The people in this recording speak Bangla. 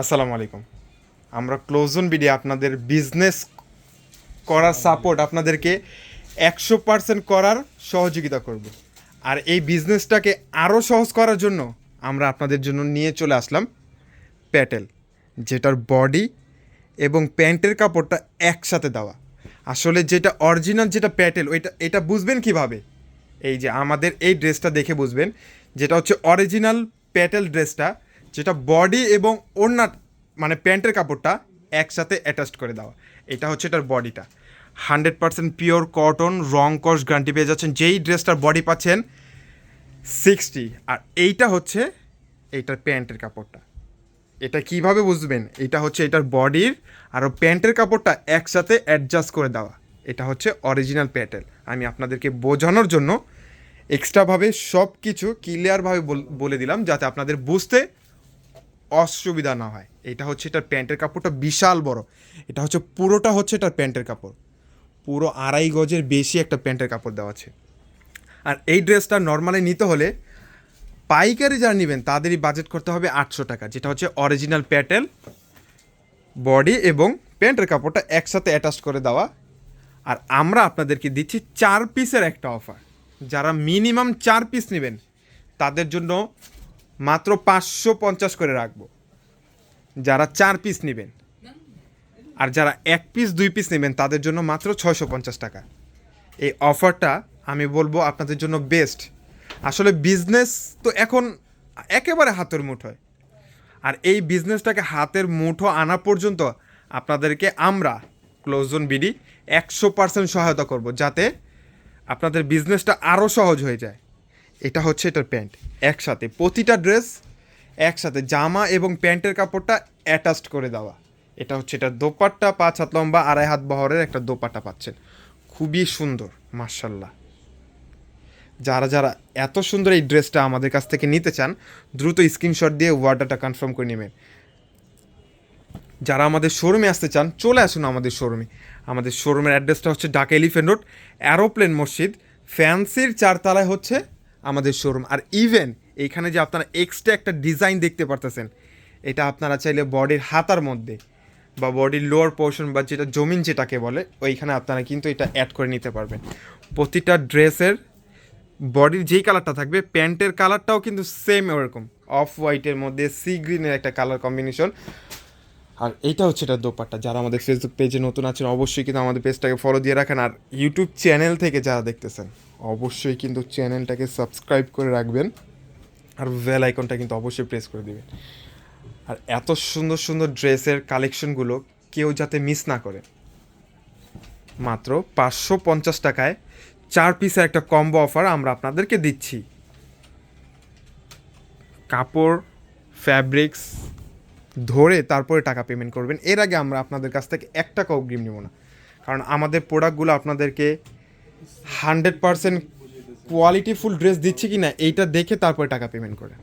আসসালামু আলাইকুম। আমরা ক্লোজন বিডি আপনাদের বিজনেস করার সাপোর্ট আপনাদেরকে একশো পার্সেন্ট করার সহযোগিতা করব। আর এই বিজনেসটাকে আরও সহজ করার জন্য আমরা আপনাদের জন্য নিয়ে চলে আসলাম প্যাটেল যেটার বডি এবং প্যান্টের কাপড়টা একসাথে দেওয়া। আসলে যেটা অরিজিনাল যেটা প্যাটেল ওইটা, এটা বুঝবেন কীভাবে? এই যে আমাদের এই ড্রেসটা দেখে বুঝবেন। যেটা হচ্ছে অরিজিনাল প্যাটেল ড্রেসটা যেটা বডি এবং ওড়না মানে প্যান্টের কাপড়টা একসাথে অ্যাটাচড করে দেওয়া। এটা হচ্ছে এটার বডিটা হান্ড্রেড পার্সেন্ট পিওর কটন রং কস গ্যারান্টি পেয়ে যাচ্ছেন। যেই ড্রেসটার বডি পাচ্ছেন সিক্সটি আর এইটা হচ্ছে এইটার প্যান্টের কাপড়টা। এটা কীভাবে বুঝবেন? এটা হচ্ছে এটার বডির আর প্যান্টের কাপড়টা একসাথে অ্যাডজাস্ট করে দেওয়া। এটা হচ্ছে অরিজিনাল প্যাটেল আমি আপনাদেরকে বোঝানোর জন্য এক্সট্রাভাবে সব কিছু ক্লিয়ারভাবে বলে দিলাম, যাতে আপনাদের বুঝতে অসুবিধা না হয়। এটা হচ্ছে এটার প্যান্টের কাপড়টা বিশাল বড়। এটা হচ্ছে পুরোটা হচ্ছে এটার প্যান্টের কাপড়। পুরো আড়াই গজের বেশি একটা প্যান্টের কাপড় দেওয়া আছে। আর এই ড্রেসটা নর্মালি নিতে হলে পাইকারি যারা নেবেন, তাদেরই বাজেট করতে হবে আটশো টাকা, যেটা হচ্ছে অরিজিনাল প্যাটেল বডি এবং প্যান্টের কাপড়টা একসাথে অ্যাটাচ করে দেওয়া। আর আমরা আপনাদেরকে দিচ্ছি চার পিসের একটা অফার যারা মিনিমাম চার পিস নেবেন, তাদের জন্য মাত্র পাঁচশো পঞ্চাশ করে রাখব। যারা চার পিস নেবেন। আর যারা এক পিস দুই পিস নেবেন, তাদের জন্য মাত্র ছয়শো পঞ্চাশ টাকা। এই অফারটা আমি বলব আপনাদের জন্য বেস্ট আসলে বিজনেস তো এখন একেবারে হাতের মুঠোয় আর এই বিজনেসটাকে হাতের মুঠো আনা পর্যন্ত আপনাদেরকে আমরা ক্লোজন বিডি একশো পার্সেন্ট সহায়তা করব, যাতে আপনাদের বিজনেসটা আরও সহজ হয়ে যায়। এটা হচ্ছে এটার প্যান্ট। একসাথে প্রতিটা ড্রেস, একসাথে জামা এবং প্যান্টের কাপড়টা অ্যাটাচড করে দেওয়া। এটা হচ্ছে এটার দোপাট্টা, পাঁচ হাত লম্বা, আড়াই হাত বহরের একটা দোপাট্টা পাচ্ছেন। খুবই সুন্দর মার্শাল্লাহ যারা যারা এত সুন্দর এই ড্রেসটা আমাদের কাছ থেকে নিতে চান, দ্রুত স্ক্রিনশট দিয়ে ওয়ার্ডারটা কনফার্ম করে নেবেন। যারা আমাদের শোরুমে আসতে চান, চলে আসুন আমাদের শোরুমে। আমাদের শোরুমের অ্যাড্রেসটা হচ্ছে ঢাকা এলিফেন্ট রোড, অ্যারোপ্লেন মসজিদ। ফ্যান্সির চারতলায় হচ্ছে আমাদের শোরুম আর ইভেন এইখানে যে আপনারা এক্সট্রা একটা ডিজাইন দেখতে পারতেছেন, এটা আপনারা চাইলে বডির হাতার মধ্যে বা বডির লোয়ার পোর্শন বা যেটা জমিন যেটাকে বলে, ওইখানে আপনারা কিন্তু এটা অ্যাড করে নিতে পারবেন। প্রতিটা ড্রেসের বডির যেই কালারটা থাকবে, প্যান্টের কালারটাও কিন্তু সেম ওরকম। অফ হোয়াইটের মধ্যে সি গ্রিনের একটা কালার কম্বিনেশন আর এইটা হচ্ছে এটা দোপাট্টা। যারা আমাদের ফেসবুক পেজে নতুন আছেন, অবশ্যই কিন্তু আমাদের পেজটাকে ফলো দিয়ে রাখেন। আর ইউটিউব চ্যানেল থেকে যারা দেখতেছেন অবশ্যই কিন্তু চ্যানেলটাকে সাবস্ক্রাইব করে রাখবেন আর বেল আইকনটা কিন্তু অবশ্যই প্রেস করে দিবেন। আর এত সুন্দর সুন্দর ড্রেসের কালেকশনগুলো কেউ যাতে মিস না করে। মাত্র পাঁচশো পঞ্চাশ টাকায় চার পিসের একটা কম্বো অফার আমরা আপনাদেরকে দিচ্ছি। কাপড় ফ্যাব্রিক্স ধরে তারপরে টাকা পেমেন্ট করবেন। এর আগে আমরা আপনাদের কাছ থেকে এক টাকা অগ্রিম নেব না। কারণ আমাদের প্রোডাক্টগুলো আপনাদেরকে হান্ড্রেড পারসেন্ট কোয়ালিটিফুল ড্রেস দিচ্ছে কি না এইটা দেখে তারপরে টাকা পেমেন্ট করে।